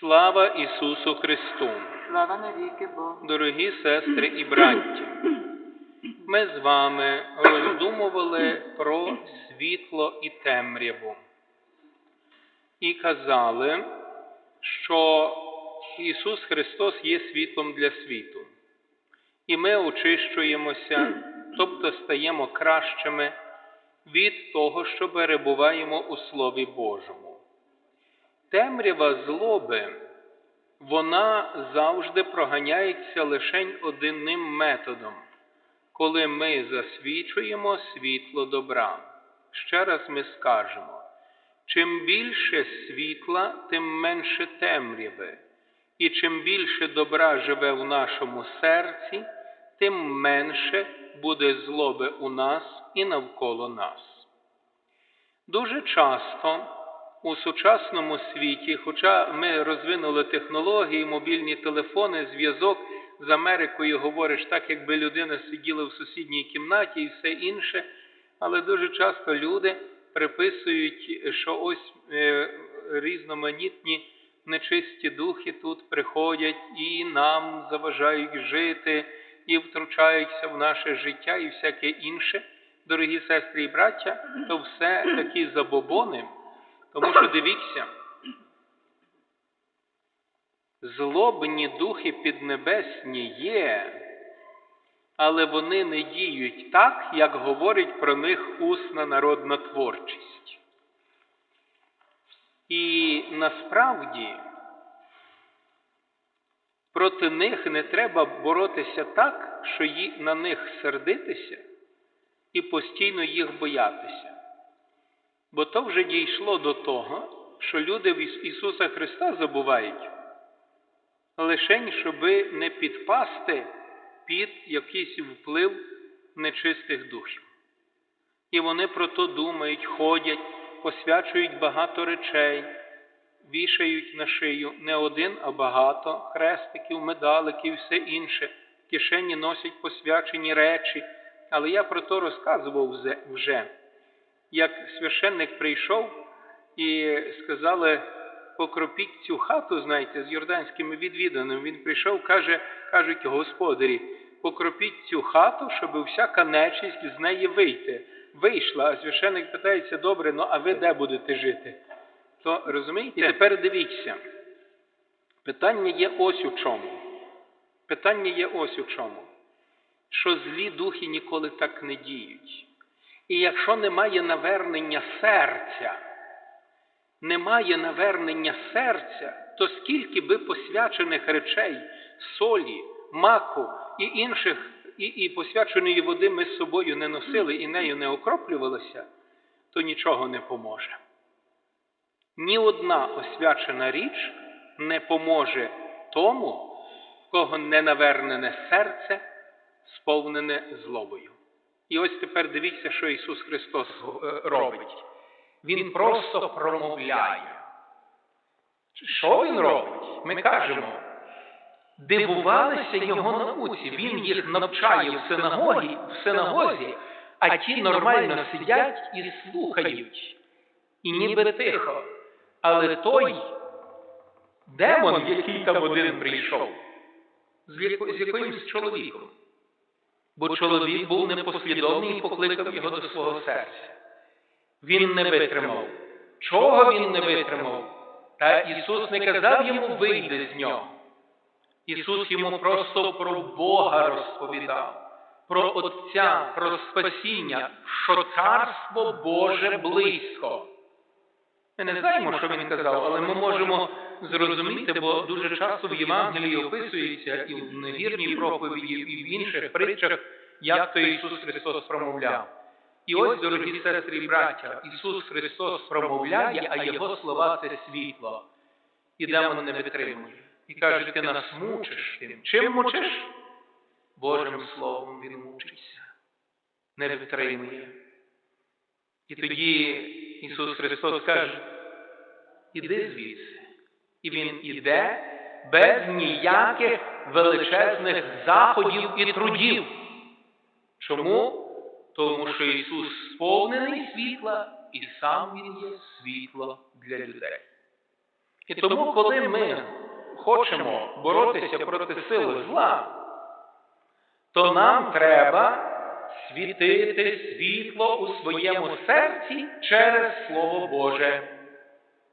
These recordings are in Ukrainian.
Слава Ісусу Христу! Слава навіки Богу. Дорогі сестри і браття! Ми з вами роздумували про світло і темряву і казали, що Ісус Христос є світлом для світу. І ми очищуємося, тобто стаємо кращими від того, що перебуваємо у Слові Божому. Темрява злоби, вона завжди проганяється лише одним методом, коли ми засвічуємо світло добра. Ще раз ми скажемо, чим більше світла, тим менше темряви, і чим більше добра живе в нашому серці, тим менше буде злоби у нас і навколо нас. Дуже часто у сучасному світі, хоча ми розвинули технології, мобільні телефони, зв'язок з Америкою говориш так, якби людина сиділа в сусідній кімнаті і все інше, але дуже часто люди приписують, що ось е, різноманітні нечисті духи тут приходять і нам заважають жити, і втручаються в наше життя і всяке інше. Дорогі сестри і браття, то все такі забобони, тому що дивіться, злобні духи піднебесні є, але вони не діють так, як говорить про них усна народна творчість. І насправді проти них не треба боротися так, що на них сердитися і постійно їх боятися. Бо то вже дійшло до того, що люди в Іс- Ісуса Христа забувають, лишень, щоби не підпасти під якийсь вплив нечистих духів. І вони про то думають, ходять, посвячують багато речей, вішають на шию не один, а багато хрестиків, медаликів, все інше. Кишені носять посвячені речі. Але я про то розказував вже. Як священник прийшов і сказали, покропіть цю хату, знаєте, з йорданськими відвіданими. Він прийшов, каже, кажуть, господарі, покропіть цю хату, щоб всяка нечисть з неї вийти. Вийшла, а священник питається, добре, ну а ви де будете жити? То розумієте? І тепер дивіться. Питання є ось у чому. Питання є ось у чому. Що злі духи ніколи так не діють. І якщо немає навернення серця, немає навернення серця, то скільки би посвячених речей, солі, маку і інших, і, і посвяченої води ми з собою не носили і нею не окроплювалися, то нічого не поможе. Ні одна освячена річ не поможе тому, в кого не навернене серце, сповнене злобою. І ось тепер дивіться, що Ісус Христос е, робить. Він просто промовляє. Що Він робить? Ми кажемо, дивувалися Його науці. Він їх навчає в синагогі, в синагозі, а ті нормально сидять і слухають. І ніби тихо. Але той демон, який там один прийшов, з, якимось чоловіком. Бо чоловік був непослідовний і покликав його до свого серця. Він не витримав. Чого він не витримав? Та Ісус не казав йому вийди з нього. Ісус йому просто про Бога розповідав, про Отця, про спасіння, що Царство Боже близько. Ми не знаємо, що він казав, але ми можемо зрозуміти, бо дуже часто в Євангелії описується і в невірній проповіді, і в інших притчах, як то Ісус Христос промовляв. І ось, дорогі сестри і браття, Ісус Христос промовляє, а Його слова це світло. І демон не витримує. І каже, ти нас мучиш тим. Чим мучиш? Божим Словом Він мучиться. Не витримує. І тоді Ісус Христос каже, іди звідси. І Він іде без ніяких величезних заходів і трудів. Чому? Тому що Ісус сповнений світла, і сам Він є світло для людей. І тому, коли ми хочемо боротися проти сили зла, то нам треба світити світло у своєму серці через Слово Боже.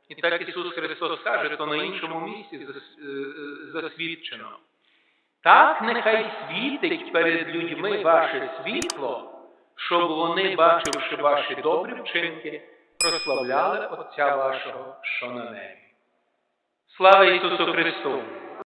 І так Ісус Христос каже, то на іншому місці е, засвідчено. Так нехай світить перед людьми ваше світло, щоб вони, бачивши ваші добрі вчинки, прославляли Отця вашого, що на небі. Слава Ісусу Христу!